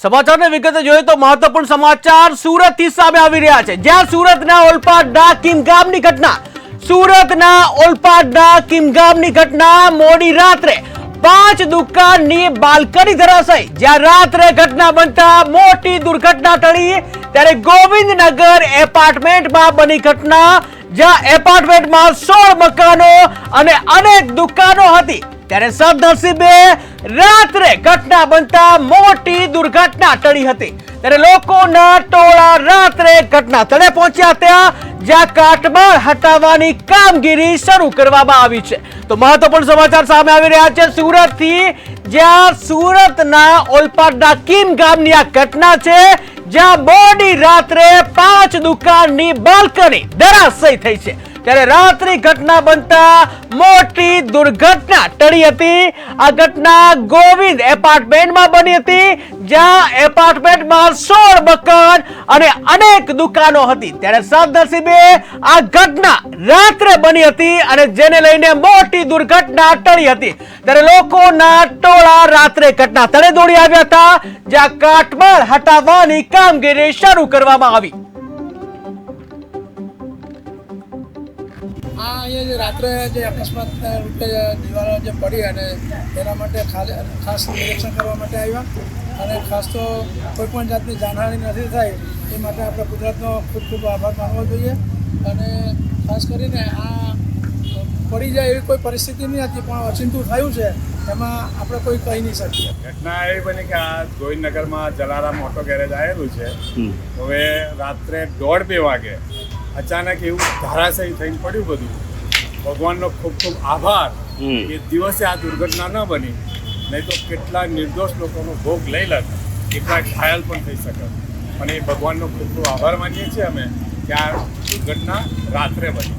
સમાચારની વિગતે જોઈએ તો મહત્વપૂર્ણ સમાચાર સુરતથી સામે આવી રહ્યા છે. જ્યાં સુરતના ઓલપાડના કિમગામની ઘટના. સુરતના ઓલપાડના કિમગામની ઘટના મોડી રાત્રે પાંચ દુકાનની બાલ્કની ધરાશાઈ જ્યાં રાત્રે ઘટના બનતા મોટી દુર્ઘટના ટળી. ત્યારે ગોવિંદનગર એપાર્ટમેન્ટમાં બની ઘટના. જ્યાં એપાર્ટમેન્ટમાં સોળ મકાનો અને અનેક દુકાનો હતી. ત્યારે સદનસીબે રાત્રે ઘટના બનતા મોટી દુર્ઘટના ટળી હતી. ત્યારે લોકોના ટોળા રાત્રે ઘટના સ્થળે પહોંચ્યા ત્યાં જ્યાં કાટમાળ હટાવવાની કામગીરી શરૂ કરવામાં આવી છે. તો મહત્વપૂર્ણ સમાચાર સામે આવી રહ્યા છે. સુરતથી જ્યાં સુરતના ઓલપાડના કીમ ગામની આ ઘટના છે જ્યાં મોડી રાત્રે પાંચ દુકાનની બાલ્કની ધરાશયી થઈ છે. ત્યારે રાત્રિ ઘટના બનતા મોટી દુર્ઘટના ટળી હતી. આ ઘટના ગોવિંદ એપાર્ટમેન્ટમાં બની હતી, જ્યાં એપાર્ટમેન્ટમાં સોળ મકાન અને અનેક દુકાનો હતી. ત્યારે સદનસીબે આ ઘટના રાત્રે બની હતી અને જેને લઈને મોટી દુર્ઘટના ટળી હતી. ત્યારે લોકોના ટોળા રાત્રે ઘટના સ્થળે દોડી આવ્યા હતા, જ્યાં કાટમાળ હટાવવાની કામગીરી શરૂ કરવામાં આવી. આ અહીંયા જે રાત્રે જે અકસ્માત રૂપે દિવાલો જે પડી અને તેના માટે ખાલી ખાસ નિરીક્ષણ કરવા માટે આવ્યા. અને ખાસ તો કોઈ પણ જાતની જાનહાનિ નથી થાય એ માટે આપણે ગુજરાતનો ખૂબ ખૂબ આભાર માનવો જોઈએ. અને ખાસ કરીને આ પડી જાય એવી કોઈ પરિસ્થિતિ નહીં હતી પણ અચિંતું થયું છે એમાં આપણે કોઈ કહી નહીં શકીએ. ઘટના એવી બની કે આ ગોવિંદનગરમાં જલારામ ઓટો ગેરેજ આવેલું છે. હવે રાત્રે દોઢ બે વાગે અચાનક એવું ધારાશાયી થઈને પડ્યું બધું. ભગવાનનો ખૂબ ખૂબ આભાર. એ દિવસે આ દુર્ઘટના ન બની. નહીં તો કેટલા નિર્દોષ લોકોનો ભોગ લઈ લત. કેટલા ઘાયલ પણ થઈ શકે. અને એ ભગવાનનો ખૂબ ખૂબ આભાર માનીએ છીએ અમે કે આ દુર્ઘટના રાત્રે બની.